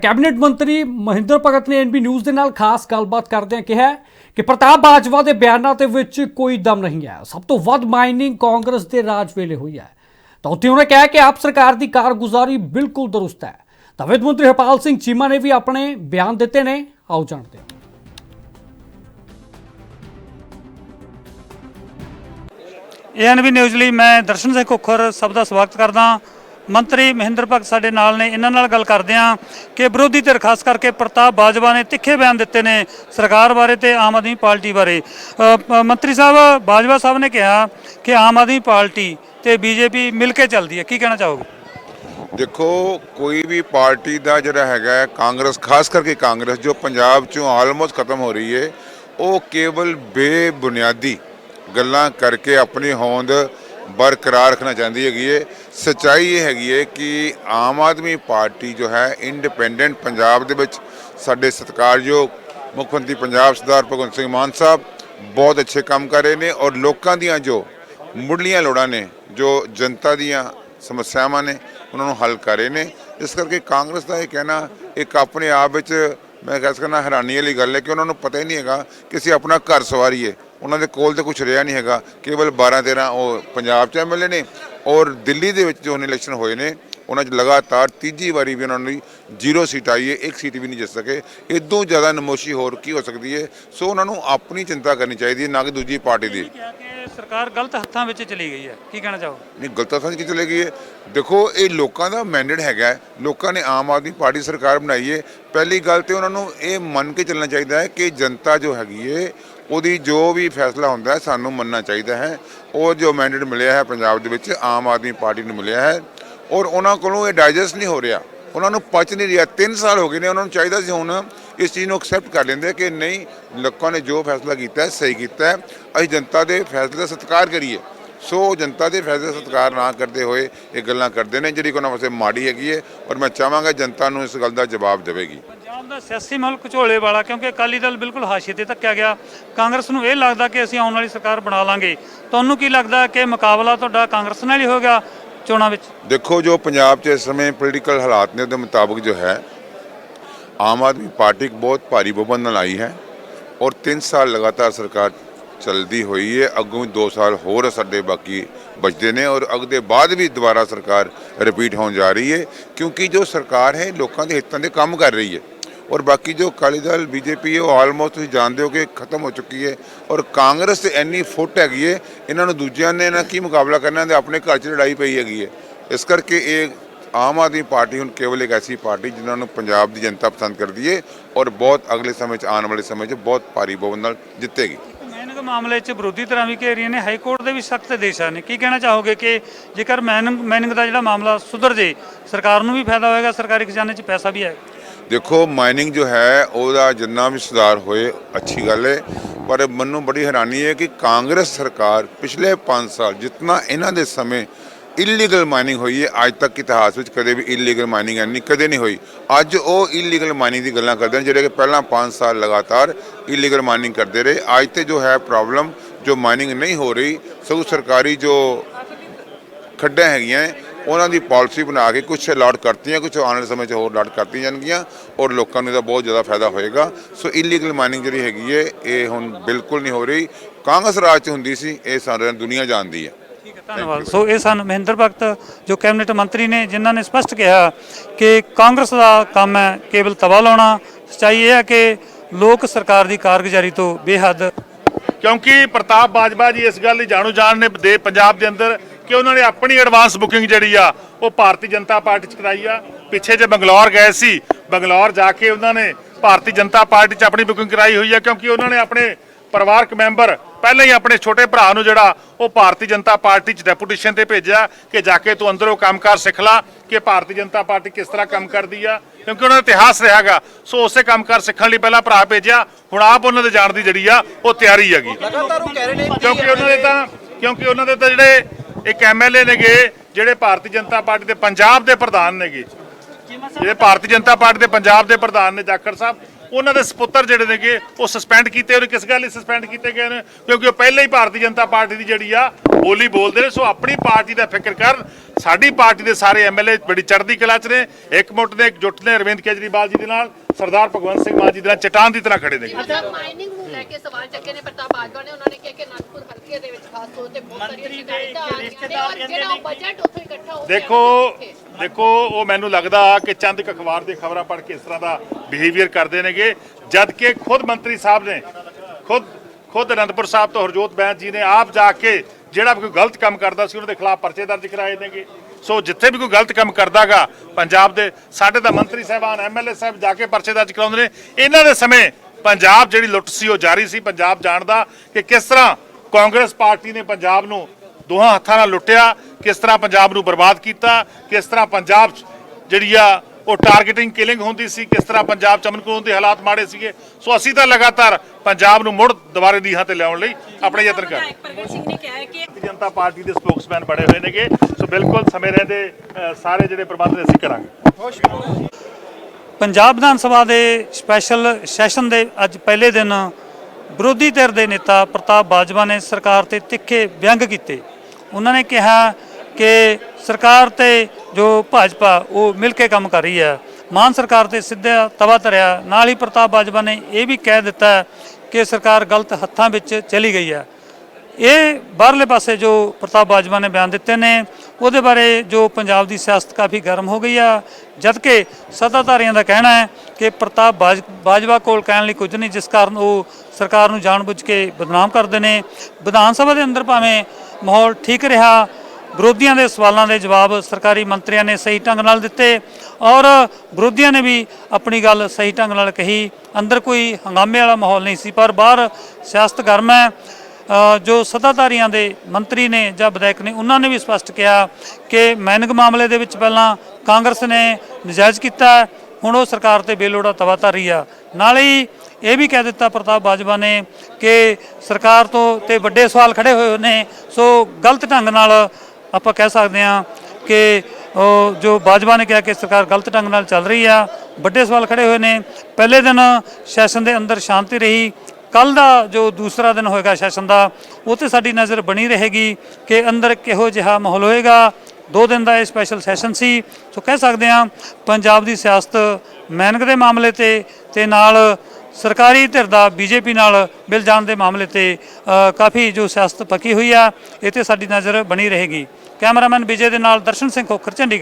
Cabinet ਮੰਤਰੀ ਮਹਿੰਦਰ ਭਗਤ ਨੇ ਐਨਬੀ news ਦੇ ਨਾਲ ਖਾਸ ਗੱਲਬਾਤ ਕਰਦਿਆਂ ਕਿਹਾ ਕਿ ਪ੍ਰਤਾਪ ਬਾਜਵਾ ਦੇ ਬਿਆਨਾਂ ਦੇ ਵਿੱਚ ਕੋਈ ਦਮ ਨਹੀਂ ਹੈ। ਸਭ ਤੋਂ ਵੱਧ ਮਾਈਨਿੰਗ ਕਾਂਗਰਸ ਦੇ ਰਾਜ ਵੇਲੇ ਹੋਈ ਹੈ। ਤਾਂ ਉੱਥੇ ਉਹਨੇ ਕਿਹਾ ਕਿ ਆਪ ਸਰਕਾਰ ਦੀ ਕਾਰਗੁਜ਼ਾਰੀ ਬਿਲਕੁਲ ਦਰੁਸਤ ਹੈ। ਤਾਂ ਵਿੱਤ ਮੰਤਰੀ ਹਰਪਾਲ ਸਿੰਘ ਚੀਮਾ ਨੇ ਵੀ ਆਪਣੇ ਬਿਆਨ ਦਿੱਤੇ ਨੇ। ਆਓ ਜਾਣਦੇ ਹਾਂ। ਏਐਨਬੀ ਨਿਊਜ਼ ਲਈ ਮੈਂ ਦਰਸ਼ਨ ਸਿੰਘ ਕੁੱਖਰ ਸਭ ਦਾ ਸਵਾਗਤ ਕਰਦਾ ਮੰਤਰੀ ਮਹਿੰਦਰ ਭਗਤ ਸਾਡੇ ਨਾਲ ਨੇ। ਇਹਨਾਂ ਨਾਲ ਗੱਲ ਕਰਦੇ ਹਾਂ ਕਿ ਵਿਰੋਧੀ ਧਿਰ, ਖਾਸ ਕਰਕੇ ਪ੍ਰਤਾਪ ਬਾਜਵਾ ਨੇ ਤਿੱਖੇ ਬਿਆਨ ਦਿੱਤੇ ਨੇ ਸਰਕਾਰ ਬਾਰੇ ਤੇ ਆਮ ਆਦਮੀ ਪਾਰਟੀ ਬਾਰੇ। ਮੰਤਰੀ ਸਾਹਿਬ, ਬਾਜਵਾ ਸਾਹਿਬ ਨੇ ਕਿਹਾ ਕਿ ਆਮ ਆਦਮੀ ਪਾਰਟੀ ਤੇ ਬੀਜੇਪੀ ਮਿਲ ਕੇ ਚੱਲਦੀ ਹੈ। ਕੀ ਕਹਿਣਾ ਚਾਹੋਗੇ? ਦੇਖੋ, ਕੋਈ ਵੀ ਪਾਰਟੀ ਦਾ ਜਿਹੜਾ ਹੈਗਾ ਕਾਂਗਰਸ, ਖਾਸ ਕਰਕੇ ਕਾਂਗਰਸ, ਜੋ ਪੰਜਾਬ ਚੋਂ ਆਲਮੋਸਟ ਖਤਮ ਹੋ ਰਹੀ ਹੈ ਉਹ ਕੇਵਲ ਬੇਬੁਨਿਆਦੀ ਗੱਲਾਂ ਕਰਕੇ ਆਪਣੀ ਹੋਂਦ ਬਰਕਰਾਰ ਰੱਖਣਾ ਚਾਹੁੰਦੀ ਹੈਗੀ ਹੈ ਸੱਚਾਈ ਇਹ ਹੈਗੀ ਹੈ ਕਿ ਆਮ ਆਦਮੀ ਪਾਰਟੀ ਜੋ ਹੈ ਇੰਡੀਪੈਂਡੈਂਟ ਪੰਜਾਬ ਦੇ ਵਿੱਚ ਸਾਡੇ ਸਤਿਕਾਰਯੋਗ ਮੁੱਖ ਮੰਤਰੀ ਪੰਜਾਬ ਸਰਦਾਰ ਭਗਵੰਤ ਸਿੰਘ ਮਾਨ ਸਾਹਿਬ ਬਹੁਤ ਅੱਛੇ ਕੰਮ ਕਰ ਰਹੇ ਨੇ ਔਰ ਲੋਕਾਂ ਦੀਆਂ ਜੋ ਮੁੱਢਲੀਆਂ ਲੋੜਾਂ ਨੇ, ਜੋ ਜਨਤਾ ਦੀਆਂ ਸਮੱਸਿਆਵਾਂ ਨੇ, ਉਹਨਾਂ ਨੂੰ ਹੱਲ ਕਰ ਰਹੇ ਨੇ। ਇਸ ਕਰਕੇ ਕਾਂਗਰਸ ਦਾ ਇਹ ਕਹਿਣਾ, ਇੱਕ ਆਪਣੇ ਆਪ ਵਿੱਚ ਮੈਂ ਕਹਿ ਸਕਦਾ ਹੈਰਾਨੀ ਵਾਲੀ ਗੱਲ ਹੈ ਕਿ ਉਹਨਾਂ ਨੂੰ ਪਤਾ ਹੀ ਨਹੀਂ ਹੈਗਾ ਕਿ ਅਸੀਂ ਆਪਣਾ ਘਰ ਸਵਾਰੀਏ। ਉਹਨਾਂ ਦੇ ਕੋਲ ਤੇ ਕੁਝ ਰਿਹਾ ਨਹੀਂ ਹੈਗਾ। ਕੇਵਲ 12 13 ਉਹ ਪੰਜਾਬ ਚ ਐਮਐਲਏ ਨੇ ਔਰ ਦਿੱਲੀ ਦੇ ਵਿੱਚ ਜੋ ਇਲੈਕਸ਼ਨ ਹੋਏ ਨੇ ਉਹਨਾਂ 'ਚ ਲਗਾਤਾਰ ਤੀਜੀ ਵਾਰੀ ਵੀ ਉਹਨਾਂ ਨੂੰ ਜ਼ੀਰੋ ਸੀਟ ਆਈ ਹੈ ਇੱਕ ਸੀਟ ਵੀ ਨਹੀਂ ਜਿੱਤ ਸਕੇ। ਇਦੋਂ ਜ਼ਿਆਦਾ ਨਮੋਸ਼ੀ ਹੋਰ ਕੀ ਹੋ ਸਕਦੀ ਹੈ? ਸੋ ਉਹਨਾਂ ਨੂੰ ਆਪਣੀ ਚਿੰਤਾ ਕਰਨੀ ਚਾਹੀਦੀ ਹੈ ਨਾ ਕਿ ਦੂਜੀ ਪਾਰਟੀ ਦੀ। ਸਰਕਾਰ ਗਲਤ ਹੱਥਾਂ ਵਿੱਚ ਚਲੀ ਗਈ ਹੈ ਕੀ ਕਹਿਣਾ ਚਾਹੋਗੇ? ਨਹੀਂ ਗਲਤ ਸਮਝ ਕੇ ਚਲੇ ਗਈ ਹੈ। ਦੇਖੋ ਇਹ ਲੋਕਾਂ ਦਾ ਮੈਂਡੇਟ ਹੈਗਾ। ਲੋਕਾਂ ਨੇ ਆਮ ਆਦਮੀ ਪਾਰਟੀ ਸਰਕਾਰ ਬਣਾਈ ਹੈ। ਪਹਿਲੀ ਗੱਲ ਤੇ ਉਹਨਾਂ ਨੂੰ ਇਹ ਮੰਨ ਕੇ ਚੱਲਣਾ ਚਾਹੀਦਾ ਹੈ ਕਿ ਜਨਤਾ ਜੋ ਹੈਗੀ ਹੈ ਉਹਦੀ ਜੋ ਵੀ ਫੈਸਲਾ ਹੁੰਦਾ ਸਾਨੂੰ ਮੰਨਣਾ ਚਾਹੀਦਾ ਹੈ। ਉਹ ਜੋ ਮੈਂਡੇਟ ਮਿਲਿਆ ਹੈ ਪੰਜਾਬ ਦੇ ਵਿੱਚ, ਆਮ ਆਦਮੀ ਪਾਰਟੀ ਨੂੰ ਮਿਲਿਆ ਹੈ। ਔਰ ਉਹਨਾਂ ਕੋਲੋਂ ਇਹ ਡਾਈਜੈਸਟ ਨਹੀਂ ਹੋ ਰਿਹਾ। ਉਹਨਾਂ ਨੂੰ ਪਚ ਨਹੀਂ ਰਿਹਾ। 3 ਸਾਲ ਹੋ ਗਏ ਨੇ, ਉਹਨਾਂ ਨੂੰ ਚਾਹੀਦਾ ਸੀ ਹੁਣ ਇਸ ਚੀਜ਼ ਨੂੰ ਐਕਸੈਪਟ ਕਰ ਲੈਂਦੇ ਕਿ ਨਹੀਂ, ਲੋਕਾਂ ਨੇ ਜੋ ਫੈਸਲਾ ਕੀਤਾ ਹੈ, ਸਹੀ ਕੀਤਾ ਹੈ। ਅਸੀਂ ਜਨਤਾ ਦੇ ਫੈਸਲੇ ਦਾ ਸਤਿਕਾਰ ਕਰੀਏ। ਸੋ ਉਹ ਜਨਤਾ ਦੇ ਫੈਸਲੇ ਦਾ ਸਤਿਕਾਰ ਨਾ ਕਰਦੇ ਹੋਏ ਇਹ ਗੱਲਾਂ ਕਰਦੇ ਨੇ, ਜਿਹੜੀ ਕੋਈ ਨਾ ਵਾਸਤੇ ਮਾੜੀ ਹੈਗੀ ਹੈ। ਔਰ ਮੈਂ ਚਾਹਾਂਗਾ ਜਨਤਾ ਨੂੰ ਇਸ ਗੱਲ ਦਾ ਜਵਾਬ ਦੇਵੇਗੀ। ਦਾ ਸਿਆਸੀ ਮੁਲਕ ਝੋਲੇ ਵਾਲਾ, ਕਿਉਂਕਿ ਅਕਾਲੀ ਦਲ ਬਿਲਕੁਲ ਹਾਸ਼ੀਏ ਤੇ ਧੱਕਿਆ ਗਿਆ। ਕਾਂਗਰਸ ਨੂੰ ਇਹ ਲੱਗਦਾ ਕਿ ਅਸੀਂ ਆਉਣ ਵਾਲੀ ਸਰਕਾਰ ਬਣਾ ਲਾਂਗੇ। ਤੁਹਾਨੂੰ ਕੀ ਲੱਗਦਾ ਕਿ ਮੁਕਾਬਲਾ ਤੁਹਾਡਾ ਕਾਂਗਰਸ ਨਾਲ ਹੀ ਹੋਗਾ ਚੋਣਾਂ ਵਿੱਚ? ਦੇਖੋ, ਜੋ ਪੰਜਾਬ 'ਚ ਇਸ ਸਮੇਂ ਪੋਲੀਟੀਕਲ ਹਾਲਾਤ ਨੇ, ਉਹਦੇ ਮੁਤਾਬਕ ਜੋ ਹੈ, ਆਮ ਆਦਮੀ ਪਾਰਟੀ ਬਹੁਤ ਭਾਰੀ ਬਹੁਮਤ ਨਾਲ ਆਈ ਹੈ ਔਰ 3 ਸਾਲ ਲਗਾਤਾਰ ਸਰਕਾਰ ਚਲਦੀ ਹੋਈ ਹੈ। ਅੱਗੋਂ ਵੀ 2 ਸਾਲ ਹੋਰ ਸਾਡੇ ਬਾਕੀ ਬਚਦੇ ਨੇ ਔਰ ਅਗਦੇ ਬਾਅਦ ਵੀ ਦੁਬਾਰਾ ਸਰਕਾਰ ਰਿਪੀਟ ਹੋਣ ਜਾ ਰਹੀ ਹੈ, ਕਿਉਂਕਿ ਜੋ ਸਰਕਾਰ ਹੈ, ਲੋਕਾਂ ਦੇ ਹਿੱਤਾਂ ਦੇ ਕੰਮ ਕਰ ਰਹੀ ਹੈ। ਔਰ ਬਾਕੀ ਜੋ ਅਕਾਲੀ ਦਲ, ਬੀਜੇਪੀ ਹੈ, ਉਹ ਆਲਮੋਸਟ ਤੁਸੀਂ ਜਾਣਦੇ ਹੋ ਕਿ ਖਤਮ ਹੋ ਚੁੱਕੀ ਹੈ ਔਰ ਕਾਂਗਰਸ ਤੇ ਇੰਨੀ ਫੁੱਟ ਹੈਗੀ ਹੈ, ਇਹਨਾਂ ਨੂੰ ਦੂਜਿਆਂ ਨੇ ਨਾ ਕੀ ਮੁਕਾਬਲਾ ਕਰਨਾ ਤੇ ਆਪਣੇ ਘਰ 'ਚ ਲੜਾਈ ਪਈ ਹੈਗੀ ਹੈ। ਇਸ ਕਰਕੇ ਇਹ ਆਮ ਆਦਮੀ ਪਾਰਟੀ ਹੁਣ ਕੇਵਲ ਇੱਕ ਐਸੀ ਪਾਰਟੀ ਜਿਨ੍ਹਾਂ ਨੂੰ ਪੰਜਾਬ ਦੀ ਜਨਤਾ ਪਸੰਦ ਕਰਦੀ ਹੈ ਔਰ ਬਹੁਤ ਅਗਲੇ ਸਮੇਂ 'ਚ, ਆਉਣ ਵਾਲੇ ਸਮੇਂ 'ਚ ਬਹੁਤ ਭਾਰੀ ਬਹੁਮਤ ਨਾਲ ਜਿੱਤੇਗੀ। ਮੈਨਿੰਗ ਮਾਮਲੇ 'ਚ ਵਿਰੋਧੀ ਧਿਰਾਂ ਵੀ ਘੇਰੀਆਂ ਨੇ, ਹਾਈ ਕੋਰਟ ਦੇ ਵੀ ਸਖਤ ਦੇਸ਼ਾਂ ਨੇ। ਕੀ ਕਹਿਣਾ ਚਾਹੋਗੇ ਕਿ ਜੇਕਰ ਮੈਨਿੰਗ ਮੈਨਿੰਗ ਦਾ ਜਿਹੜਾ ਮਾਮਲਾ ਸੁਧਰ ਜੇ, ਸਰਕਾਰ ਨੂੰ ਵੀ ਫਾਇਦਾ ਹੋਏਗਾ, ਸਰਕਾਰੀ ਖਜ਼ਾਨੇ 'ਚ ਪੈਸਾ ਵੀ ਹੈ? ਦੇਖੋ ਮਾਈਨਿੰਗ ਜੋ ਹੈ, ਉਹਦਾ ਜਿੰਨਾ ਵੀ ਸੁਧਾਰ ਹੋਏ, ਅੱਛੀ ਗੱਲ ਹੈ ਪਰ ਮੈਨੂੰ ਬੜੀ ਹੈਰਾਨੀ ਹੈ ਕਿ ਕਾਂਗਰਸ ਸਰਕਾਰ ਪਿਛਲੇ 5 ਸਾਲ ਜਿੰਨਾ ਇਹਨਾਂ ਦੇ ਸਮੇਂ ਇਲੀਗਲ ਮਾਈਨਿੰਗ ਹੋਈ ਹੈ ਅੱਜ ਤੱਕ ਇਤਿਹਾਸ ਵਿੱਚ ਕਦੇ ਵੀ ਇਲੀਗਲ ਮਾਈਨਿੰਗ ਐਨੀ ਕਦੇ ਨਹੀਂ ਹੋਈ। ਅੱਜ ਉਹ ਇਲੀਗਲ ਮਾਈਨਿੰਗ ਦੀ ਗੱਲਾਂ ਕਰਦੇ ਨੇ, ਜਿਹੜੇ ਕਿ ਪਹਿਲਾਂ 5 ਸਾਲ ਲਗਾਤਾਰ ਇਲੀਗਲ ਮਾਈਨਿੰਗ ਕਰਦੇ ਰਹੇ। ਅੱਜ ਤੇ ਜੋ ਹੈ ਪ੍ਰੋਬਲਮ ਜੋ ਮਾਈਨਿੰਗ ਨਹੀਂ ਹੋ ਰਹੀ, ਸਗੋਂ ਸਰਕਾਰੀ ਜੋ ਖੱਡਾਂ ਹੈਗੀਆਂ ਉਹਨਾਂ ਦੀ ਪਾਲਿਸੀ ਬਣਾ ਕੇ ਕੁਝ ਅਲਾਟ ਕਰਤੀਆਂ ਕੁਝ ਆਉਣ ਵਾਲੇ ਸਮੇਂ 'ਚ ਹੋਰ ਅਲਾਟ ਕਰਤੀਆਂ ਜਾਣਗੀਆਂ ਔਰ ਲੋਕਾਂ ਨੂੰ ਇਹਦਾ ਬਹੁਤ ਜ਼ਿਆਦਾ ਫਾਇਦਾ ਹੋਏਗਾ। ਸੋ ਇਲੀਗਲ ਮਾਈਨਿੰਗ ਜਿਹੜੀ ਹੈਗੀ ਹੈ ਇਹ ਹੁਣ ਬਿਲਕੁਲ ਨਹੀਂ ਹੋ ਰਹੀ। ਕਾਂਗਰਸ ਰਾਜ 'ਚ ਹੁੰਦੀ ਸੀ ਇਹ ਸਾਰਿਆਂ ਦੁਨੀਆ ਜਾਣਦੀ ਹੈ। ਠੀਕ ਹੈ ਧੰਨਵਾਦ। ਸੋ ਇਹ ਸਨ ਮਹਿੰਦਰ ਭਗਤ ਜੋ ਕੈਬਨਿਟ ਮੰਤਰੀ ਨੇ ਜਿਨ੍ਹਾਂ ਨੇ ਸਪਸ਼ਟ ਕਿਹਾ ਕਿ ਕਾਂਗਰਸ ਦਾ ਕੰਮ ਹੈ ਕੇਵਲ ਤਵਾ ਲਾਉਣਾ। ਸੱਚਾਈ ਇਹ ਹੈ ਕਿ ਲੋਕ ਸਰਕਾਰ ਦੀ ਕਾਰਗੁਜ਼ਾਰੀ ਤੋਂ ਬੇਹੱਦ ਕਿਉਂਕਿ ਪ੍ਰਤਾਪ ਬਾਜਵਾ ਜੀ ਇਸ ਗੱਲ ਲਈ ਜਾਣੂ ਜਾਣ ਨੇ ਦੇ ਪੰਜਾਬ ਦੇ ਅੰਦਰ ਕਿ ਉਹਨਾਂ ਨੇ ਆਪਣੀ ਐਡਵਾਂਸ ਬੁਕਿੰਗ ਜਿਹੜੀ ਆ ਉਹ ਭਾਰਤੀ ਜਨਤਾ ਪਾਰਟੀ ਚ ਕਰਾਈ ਆ। ਪਿੱਛੇ ਜੇ ਬੰਗਲੌਰ ਗਏ ਸੀ ਬੰਗਲੌਰ ਜਾ ਕੇ ਉਹਨਾਂ ਨੇ ਭਾਰਤੀ ਜਨਤਾ ਪਾਰਟੀ ਚ ਆਪਣੀ ਬੁਕਿੰਗ ਕਰਾਈ ਹੋਈ ਆ ਕਿਉਂਕਿ ਉਹਨਾਂ ਨੇ ਆਪਣੇ ਪਰਿਵਾਰਕ ਮੈਂਬਰ ਪਹਿਲਾਂ ਹੀ ਆਪਣੇ ਛੋਟੇ ਭਰਾ ਨੂੰ ਜਿਹੜਾ ਉਹ ਭਾਰਤੀ ਜਨਤਾ ਪਾਰਟੀ ਚ ਡੈਪੂਟੇਸ਼ਨ ਤੇ ਭੇਜਿਆ ਕਿ ਜਾ ਕੇ ਤੂੰ ਅੰਦਰੋਂ ਕੰਮਕਾਰ ਸਿੱਖ ਲਾ ਕਿ ਭਾਰਤੀ ਜਨਤਾ ਪਾਰਟੀ ਕਿਸ ਤਰ੍ਹਾਂ ਕੰਮ ਕਰਦੀ ਆ। ਕਿਉਂਕਿ ਉਹਨਾਂ ਦਾ ਇਤਿਹਾਸ ਰਿਹਾਗਾ ਸੋ ਉਸੇ ਕੰਮਕਾਰ ਸਿੱਖਣ ਲਈ ਪਹਿਲਾਂ ਭਰਾ ਭੇਜਿਆ ਹੁਣ ਆਪ ਉਹਨਾਂ ਦੇ ਜਾਣ ਦੀ ਜਿਹੜੀ ਆ ਉਹ ਤਿਆਰੀ ਹੈਗੀ। ਕਿਉਂਕਿ ਉਹਨਾਂ ਦੇ ਤਾਂ ਕਿਉਂਕਿ ਉਹਨਾਂ ਦੇ ਤਾਂ ਜਿਹੜੇ ਇੱਕ ਐਮਐਲਏ ਨੇਗੇ, ਜਿਹੜੇ ਭਾਰਤੀ ਜਨਤਾ ਪਾਰਟੀ ਦੇ ਪੰਜਾਬ ਦੇ ਪ੍ਰਧਾਨ ਨੇਗੇ। ਜਿਹੜੇ ਭਾਰਤੀ ਜਨਤਾ ਪਾਰਟੀ ਦੇ ਪੰਜਾਬ ਦੇ ਪ੍ਰਧਾਨ ਨੇ ਜਾਖੜ ਸਾਹਿਬ, ਉਹਨਾਂ ਦੇ ਸਪੁੱਤਰ ਜਿਹੜੇ ਨੇਗੇ, ਉਹ ਸਸਪੈਂਡ ਕੀਤੇ ਉਹਨੇ ਕਿਸ ਗੱਲ ਲਈ ਸਸਪੈਂਡ ਕੀਤੇ ਗਏ ਨੇ? ਕਿਉਂਕਿ ਉਹ ਪਹਿਲਾਂ ਹੀ ਭਾਰਤੀ ਜਨਤਾ ਪਾਰਟੀ ਦੀ ਜਿਹੜੀ ਆ, ਬੋਲੀ ਬੋਲਦੇ ਨੇ, ਸੋ ਆਪਣੀ ਪਾਰਟੀ ਦਾ ਫਿਕਰ ਕਰਨ। ਸਾਡੀ ਪਾਰਟੀ ਦੇ ਸਾਰੇ ਐਮਐਲਏ ਬੜੀ ਚੜ੍ਹਦੀ ਕਲਾ 'ਚ ਨੇ। ਇੱਕ ਮੁੱਠ ਨੇ ਇੱਕ ਜੁੱਟ ਨੇ ਅਰਵਿੰਦ ਕੇਜਰੀਵਾਲ ਜੀ ਦੇ ਨਾਲ ਸਰਦਾਰ ਭਗਵੰਤ ਸਿੰਘ ਮਾਨ ਜੀ ਦੇ ਨਾਲ ਚਟਾਨ ਦੀ ਤਰ੍ਹਾਂ ਖੜੇ ਨੇ। ਮਾਈਨਿੰਗ ਨੂੰ ਲੈ ਕੇ ਸਵਾਲ ਚੱਕੇ ਨੇ ਪ੍ਰਤਾਪ ਬਾਜਵਾ ਨੇ। ਉਹਨਾਂ ਨੇ ਕਿਹਾ ਕਿ ਅਨੰਦਪੁਰ ਹਲਕੇ ਦੇ ਵਿੱਚ ਖਾਸ ਤੌਰ ਤੇ ਬਹੁਤ ਸਾਰੀਆਂ ਸ਼ਿਕਾਇਤਾਂ ਆ ਰਹੀਆਂ ਨੇ ਔਰ ਜਿਹੜਾ ਬਜਟ ਉੱਥੇ ਇਕੱਠਾ ਹੋ ਦੇਖੋ ਦੇਖੋ ਉਹ ਮੈਨੂੰ ਲੱਗਦਾ ਕਿ ਚੰਦ ਇੱਕ ਅਖਬਾਰ ਦੀ ਖਬਰਾਂ ਪੜ੍ਹ ਕੇ ਇਸ ਤਰ੍ਹਾਂ ਦਾ ਬਿਹੇਵੀਅਰ ਕਰਦੇ ਨੇਗੇ। ਜਦ ਕਿ ਖੁਦ ਮੰਤਰੀ ਸਾਹਿਬ ਨੇ ਖੁਦ ਖੁਦ ਅਨੰਦਪੁਰ ਸਾਹਿਬ ਤੋਂ ਹਰਜੋਤ ਬੈਂਸ ਜੀ ਨੇ ਆਪ ਜਾ ਕੇ ਜਿਹੜਾ ਵੀ ਕੋਈ ਗਲਤ ਕੰਮ ਕਰਦਾ ਸੀ ਉਹਨਾਂ ਦੇ ਖਿਲਾਫ ਪਰਚੇ ਦਰਜ ਕਰਾਏ ਨੇਗੇ। ਸੋ ਜਿੱਥੇ ਵੀ ਕੋਈ ਗਲਤ ਕੰਮ ਕਰਦਾਗਾ, ਪੰਜਾਬ ਦੇ ਸਾਡੇ ਤਾਂ ਮੰਤਰੀ ਸਾਹਿਬਾਨ ਐਮਐਲਏ ਸਾਹਿਬ ਜਾ ਕੇ ਪਰਚੇ ਦਰਜ ਕਰਾਉਂਦੇ ਨੇ। ਇਹਨਾਂ ਦੇ ਸਮੇਂ ਪੰਜਾਬ ਜਿਹੜੀ ਲੁੱਟ ਸੀ, ਉਹ ਜਾਰੀ ਸੀ। ਪੰਜਾਬ ਜਾਣਦਾ ਕਿ ਕਿਸ ਤਰ੍ਹਾਂ ਕਾਂਗਰਸ ਪਾਰਟੀ ਨੇ ਪੰਜਾਬ ਨੂੰ ਦੋਹਾਂ ਹੱਥਾਂ ਨਾਲ ਲੁੱਟਿਆ, ਕਿਸ ਤਰ੍ਹਾਂ ਪੰਜਾਬ ਨੂੰ ਬਰਬਾਦ ਕੀਤਾ, ਕਿਸ ਤਰ੍ਹਾਂ ਪੰਜਾਬ ਜਿਹੜੀ ਆ ਉਹ ਟਾਰਗੇਟਿੰਗ ਕਿਲਿੰਗ ਹੁੰਦੀ ਸੀ ਕਿਸ ਤਰ੍ਹਾਂ ਪੰਜਾਬ ਚ ਅਮਨ ਕਾਨੂੰਨ ਦੇ ਹਾਲਾਤ ਮਾੜੇ ਸੀਗੇ। ਸੋ ਅਸੀਂ ਤਾਂ ਲਗਾਤਾਰ ਪੰਜਾਬ ਨੂੰ ਮੁੜ ਦੁਬਾਰੇ ਦੀਆਂ ਤੇ ਲਿਆਉਣ ਲਈ ਆਪਣੇ ਯਤਨ ਕਰ ਰਹੇ ਵਿਧਾਇਕ ਪ੍ਰਗਟ ਸਿੰਘ ਨੇ ਕਿਹਾ ਹੈ ਕਿ ਭਾਰਤੀ ਜਨਤਾ ਪਾਰਟੀ ਦੇ ਸਪੋਕਸਮੈਨ ਬੜੇ ਹੋਏ ਨੇਗੇ। ਸੋ ਬਿਲਕੁਲ ਸਮੇਂ ਰਹਿੰਦੇ ਸਾਰੇ ਜਿਹੜੇ ਪ੍ਰਬੰਧ ਨੇ ਅਸੀਂ ਕਰਾਂਗੇ। ਪੰਜਾਬ ਵਿਧਾਨ ਸਭਾ ਦੇ ਸਪੈਸ਼ਲ ਸੈਸ਼ਨ ਦੇ ਅੱਜ ਪਹਿਲੇ ਦਿਨ ਵਿਰੋਧੀ ਧਿਰ ਦੇ ਨੇਤਾ ਪ੍ਰਤਾਪ ਬਾਜਵਾ ਨੇ ਸਰਕਾਰ ਤੇ ਤਿੱਖੇ ਵਿਅੰਗ ਕੀਤੇ। ਉਹਨਾਂ ਨੇ ਕਿਹਾ ਕਿ ਸਰਕਾਰ ਤੇ ਜੋ ਭਾਜਪਾ, ਉਹ ਮਿਲ ਕੇ ਕੰਮ ਕਰ ਰਹੀ ਹੈ। ਮਾਨ ਸਰਕਾਰ ਤੇ ਸਿੱਧਾ ਤਵਾ ਧਰਿਆ। ਨਾਲ ਹੀ ਪ੍ਰਤਾਪ ਬਾਜਵਾ ਨੇ ਇਹ ਵੀ ਕਹਿ ਦਿੱਤਾ ਕਿ ਸਰਕਾਰ ਗਲਤ ਹੱਥਾਂ ਵਿੱਚ ਚਲੀ ਗਈ ਹੈ। ਇਹ ਬਾਹਰਲੇ ਪਾਸੇ ਜੋ ਪ੍ਰਤਾਪ ਬਾਜਵਾ ਨੇ ਬਿਆਨ ਦਿੱਤੇ ਨੇ, ਉਹਦੇ ਬਾਰੇ ਜੋ ਪੰਜਾਬ ਦੀ ਸਿਆਸਤ ਕਾਫੀ ਗਰਮ ਹੋ ਗਈ ਆ। ਜਦਕਿ ਸੱਤਾਧਾਰੀਆਂ ਦਾ ਕਹਿਣਾ ਹੈ ਕਿ ਪ੍ਰਤਾਪ ਬਾਜ- ਬਾਜਵਾ ਕੋਲ ਕਹਿਣ ਲਈ ਕੁਝ ਨਹੀਂ, ਜਿਸ ਕਾਰਨ ਉਹ ਸਰਕਾਰ ਨੂੰ ਜਾਣਬੁੱਝ ਕੇ ਬਦਨਾਮ ਕਰਦੇ ਨੇ। ਵਿਧਾਨ ਸਭਾ ਦੇ ਅੰਦਰ ਭਾਵੇਂ ਮਾਹੌਲ ਠੀਕ ਰਿਹਾ ਵਿਰੋਧੀਆਂ ਦੇ ਸਵਾਲਾਂ ਦੇ ਜਵਾਬ ਸਰਕਾਰੀ ਮੰਤਰੀਆਂ ਨੇ ਸਹੀ ਢੰਗ ਨਾਲ ਦਿੱਤੇ ਔਰ ਵਿਰੋਧੀਆਂ ਨੇ ਵੀ ਆਪਣੀ ਗੱਲ ਸਹੀ ਢੰਗ ਨਾਲ ਕਹੀ। ਅੰਦਰ ਕੋਈ ਹੰਗਾਮੇ ਵਾਲਾ ਮਾਹੌਲ ਨਹੀਂ ਸੀ, ਪਰ ਬਾਹਰ ਸਿਆਸਤ ਗਰਮ ਹੈ। ਜੋ ਸੱਤਾਧਾਰੀਆਂ ਦੇ ਮੰਤਰੀ ਨੇ ਜਾਂ ਵਿਧਾਇਕ ਨੇ, ਉਹਨਾਂ ਨੇ ਵੀ ਸਪਸ਼ਟ ਕਿਹਾ ਕਿ ਮੈਨਿਕ ਮਾਮਲੇ ਦੇ ਵਿੱਚ ਪਹਿਲਾਂ ਕਾਂਗਰਸ ਨੇ ਨਜਾਇਜ਼ ਕੀਤਾ ਹੁਣ ਉਹ ਸਰਕਾਰ ਤੇ ਬੇਲੋੜਾ ਤਵਾ ਧਾਰੀ ਆ। ਨਾਲ ਹੀ ਇਹ ਵੀ ਕਹਿ ਦਿੱਤਾ ਪ੍ਰਤਾਪ ਬਾਜਵਾ ਨੇ ਕਿ ਸਰਕਾਰ ਤੋਂ ਤੇ ਵੱਡੇ ਸਵਾਲ ਖੜੇ ਹੋਏ ਨੇ, ਸੋ ਗਲਤ ਢੰਗ ਨਾਲ ਆਪਾਂ ਕਹਿ ਸਕਦੇ ਹਾਂ ਕਿ ਉਹ ਜੋ ਬਾਜਵਾ ਨੇ ਕਿਹਾ ਕਿ ਸਰਕਾਰ ਗਲਤ ਢੰਗ ਨਾਲ ਚੱਲ ਰਹੀ ਆ, ਵੱਡੇ ਸਵਾਲ ਖੜੇ ਹੋਏ ਨੇ। ਪਹਿਲੇ ਦਿਨ ਸੈਸ਼ਨ ਦੇ ਅੰਦਰ ਸ਼ਾਂਤੀ ਰਹੀ ਕੱਲ ਦਾ ਜੋ ਦੂਸਰਾ ਦਿਨ ਹੋਏਗਾ ਸੈਸ਼ਨ ਦਾ ਉਹ ਤੇ ਸਾਡੀ ਨਜ਼ਰ ਬਣੀ ਰਹੇਗੀ ਕਿ ਅੰਦਰ ਕਿਹੋ ਜਿਹਾ ਮਾਹੌਲ ਹੋਏਗਾ। ਦੋ ਦਿਨ ਦਾ ਇਹ ਸਪੈਸ਼ਲ ਸੈਸ਼ਨ ਸੀ। ਸੋ ਕਹਿ ਸਕਦੇ ਹਾਂ, ਪੰਜਾਬ ਦੀ ਸਿਆਸਤ ਮੈਨਕ ਦੇ ਮਾਮਲੇ ਤੇ ਤੇ ਨਾਲ ਸਰਕਾਰੀ ਧਿਰ ਦਾ ਬੀਜੇਪੀ ਨਾਲ ਮਿਲ ਜਾਣ ਦੇ ਮਾਮਲੇ ਤੇ ਕਾਫੀ ਜੋ ਸਿਆਸਤ ਪੱਕੀ ਹੋਈ ਆ, ਇਹ ਤੇ ਸਾਡੀ ਨਜ਼ਰ ਬਣੀ ਰਹੇਗੀ। ਕੈਮਰਾਮੈਨ ਵਿਜੇ ਦੇ ਨਾਲ ਦਰਸ਼ਨ ਸਿੰਘ ਖੋਖਰ ਚੰਡੀਗੜ੍ਹ।